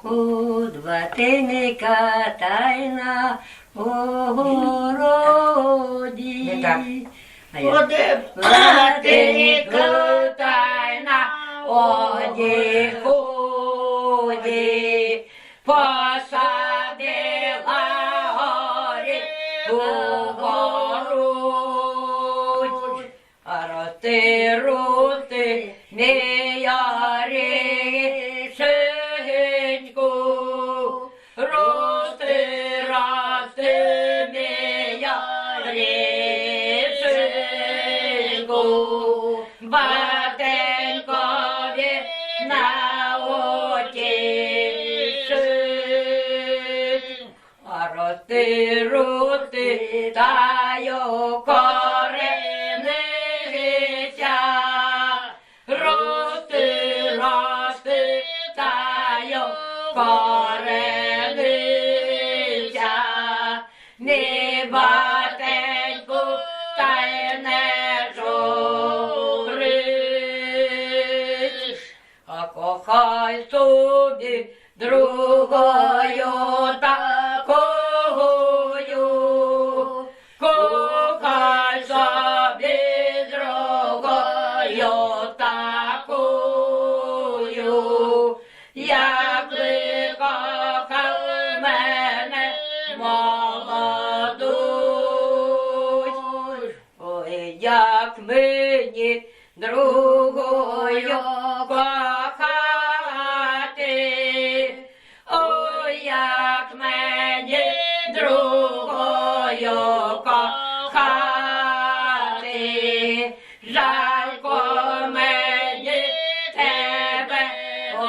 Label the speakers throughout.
Speaker 1: ставку два тиника тайна у городі.
Speaker 2: Не так.
Speaker 1: А я-
Speaker 2: тайна, оді худі, посадила горі у а роти роти, рути, та йо коренися, рости, рости, та йо коренися, не батеньку, та й не журиш. А кохай собі другою такою, другою кохати, ой, як мені другою кохати,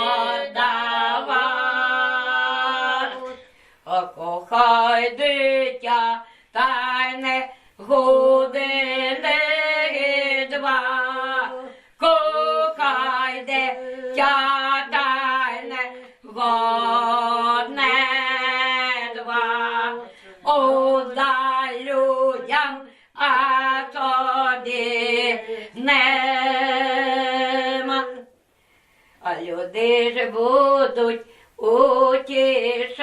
Speaker 2: отдавати. А кохай дитя, та й не години два. Кохай дитя, та не годне А люди ж будуть утішати